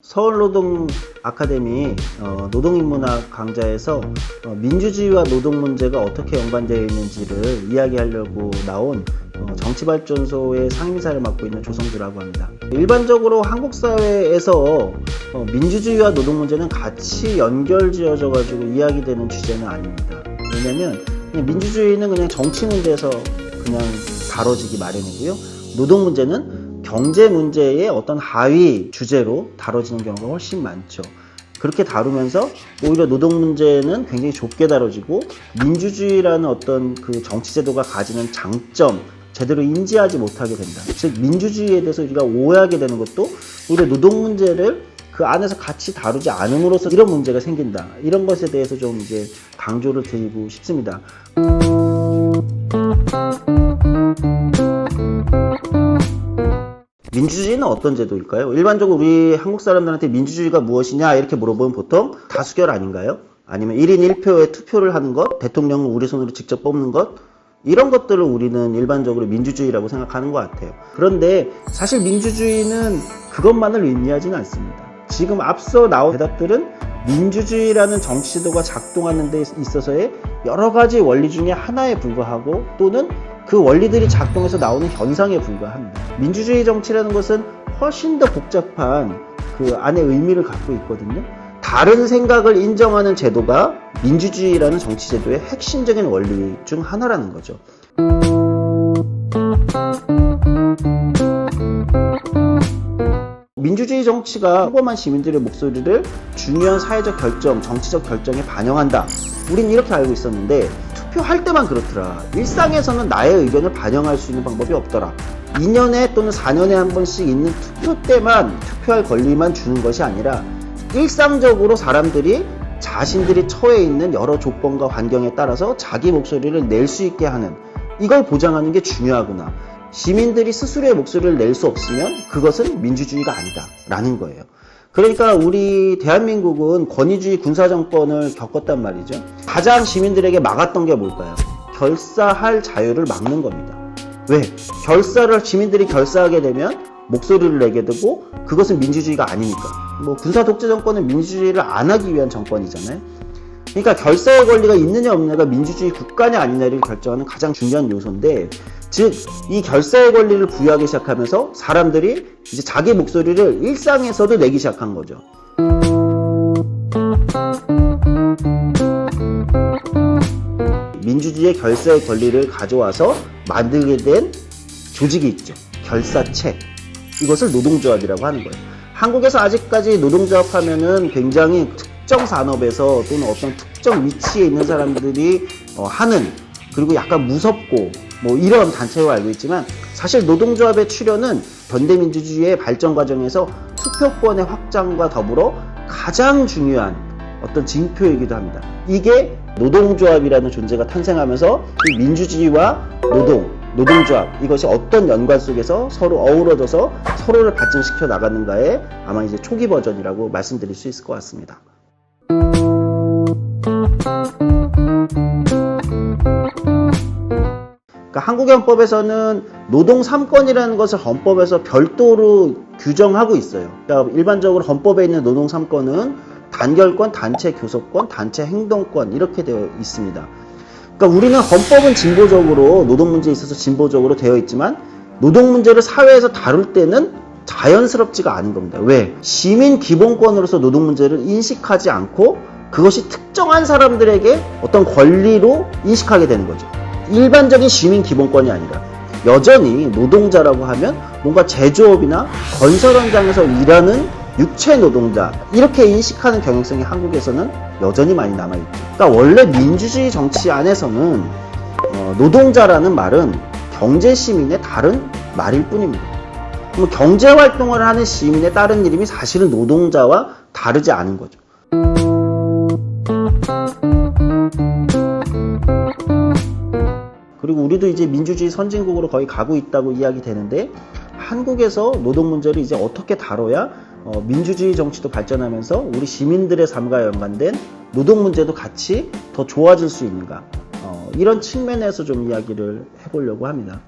서울노동 아카데미 어, 노동인문학 강좌에서 어, 민주주의와 노동 문제가 어떻게 연관되어 있는지를 이야기하려고 나온 어, 정치발전소의 상임이사를 맡고 있는 조성주라고 합니다. 일반적으로 한국 사회에서 어, 민주주의와 노동 문제는 같이 연결지어져 가지고 이야기되는 주제는 아닙니다. 왜냐하면 민주주의는 그냥 정치 문제에서 그냥 다뤄지기 마련이고요. 노동 문제는 경제 문제의 어떤 하위 주제로 다뤄지는 경우가 훨씬 많죠. 그렇게 다루면서 오히려 노동 문제는 굉장히 좁게 다뤄지고 민주주의라는 어떤 그 정치 제도가 가지는 장점 제대로 인지하지 못하게 된다. 즉 민주주의에 대해서 우리가 오해하게 되는 것도 오히려 노동 문제를 그 안에서 같이 다루지 않음으로써 이런 문제가 생긴다. 이런 것에 대해서 좀 이제 강조를 드리고 싶습니다. 민주주의는 어떤 제도일까요? 일반적으로 우리 한국 사람들한테 민주주의가 무엇이냐 이렇게 물어보면 보통 다수결 아닌가요? 아니면 1인 1표에 투표를 하는 것, 대통령을 우리 손으로 직접 뽑는 것, 이런 것들을 우리는 일반적으로 민주주의라고 생각하는 것 같아요. 그런데 사실 민주주의는 그것만을 의미하지는 않습니다. 지금 앞서 나온 대답들은 민주주의라는 정치제도가 작동하는 데 있어서의 여러 가지 원리 중에 하나에 불과하고 또는 그 원리들이 작동해서 나오는 현상에 불과합니다. 민주주의 정치라는 것은 훨씬 더 복잡한 그 안에 의미를 갖고 있거든요. 다른 생각을 인정하는 제도가 민주주의라는 정치제도의 핵심적인 원리 중 하나라는 거죠. 민주주의 정치가 평범한 시민들의 목소리를 중요한 사회적 결정, 정치적 결정에 반영한다. 우린 이렇게 알고 있었는데 투표할 때만 그렇더라. 일상에서는 나의 의견을 반영할 수 있는 방법이 없더라. 2년에 또는 4년에 한 번씩 있는 투표 때만 투표할 권리만 주는 것이 아니라 일상적으로 사람들이 자신들이 처해 있는 여러 조건과 환경에 따라서 자기 목소리를 낼 수 있게 하는 이걸 보장하는 게 중요하구나. 시민들이 스스로의 목소리를 낼 수 없으면 그것은 민주주의가 아니다. 라는 거예요. 그러니까 우리 대한민국은 권위주의 군사정권을 겪었단 말이죠. 가장 시민들에게 막았던 게 뭘까요? 결사할 자유를 막는 겁니다. 왜? 결사를 시민들이 결사하게 되면 목소리를 내게 되고 그것은 민주주의가 아니니까. 뭐 군사 독재 정권은 민주주의를 안 하기 위한 정권이잖아요. 그러니까 결사의 권리가 있느냐 없느냐가 민주주의 국가냐 아니냐를 결정하는 가장 중요한 요소인데 즉 이 결사의 권리를 부여하기 시작하면서 사람들이 이제 자기 목소리를 일상에서도 내기 시작한 거죠. 민주주의의 결사의 권리를 가져와서 만들게 된 조직이 있죠. 결사체. 이것을 노동조합이라고 하는 거예요. 한국에서 아직까지 노동조합 하면은 굉장히 특정 산업에서 또는 어떤 특정 위치에 있는 사람들이 어, 하는 그리고 약간 무섭고 뭐 이런 단체로 알고 있지만 사실 노동조합의 출현은 현대민주주의의 발전 과정에서 투표권의 확장과 더불어 가장 중요한 어떤 징표이기도 합니다. 이게 노동조합이라는 존재가 탄생하면서 이 민주주의와 노동, 노동조합 이것이 어떤 연관 속에서 서로 어우러져서 서로를 발전시켜 나가는가의 아마 이제 초기 버전이라고 말씀드릴 수 있을 것 같습니다. 그러니까 한국의 헌법에서는 노동 3권이라는 것을 헌법에서 별도로 규정하고 있어요. 그러니까 일반적으로 헌법에 있는 노동 3권은 단결권, 단체 교섭권, 단체 행동권 이렇게 되어 있습니다. 그러니까 우리는 헌법은 진보적으로 노동 문제에 있어서 진보적으로 되어 있지만 노동 문제를 사회에서 다룰 때는 자연스럽지가 않은 겁니다. 왜? 시민 기본권으로서 노동 문제를 인식하지 않고 그것이 특정한 사람들에게 어떤 권리로 인식하게 되는 거죠. 일반적인 시민 기본권이 아니라 여전히 노동자라고 하면 뭔가 제조업이나 건설 현장에서 일하는 육체 노동자 이렇게 인식하는 경향성이 한국에서는 여전히 많이 남아있죠. 그러니까 원래 민주주의 정치 안에서는 어, 노동자라는 말은 경제 시민의 다른 말일 뿐입니다. 그럼 경제 활동을 하는 시민의 다른 이름이 사실은 노동자와 다르지 않은 거죠. 그리고 우리도 이제 민주주의 선진국으로 거의 가고 있다고 이야기 되는데 한국에서 노동 문제를 이제 어떻게 다뤄야 어, 민주주의 정치도 발전하면서 우리 시민들의 삶과 연관된 노동 문제도 같이 더 좋아질 수 있는가 어, 이런 측면에서 좀 이야기를 해보려고 합니다.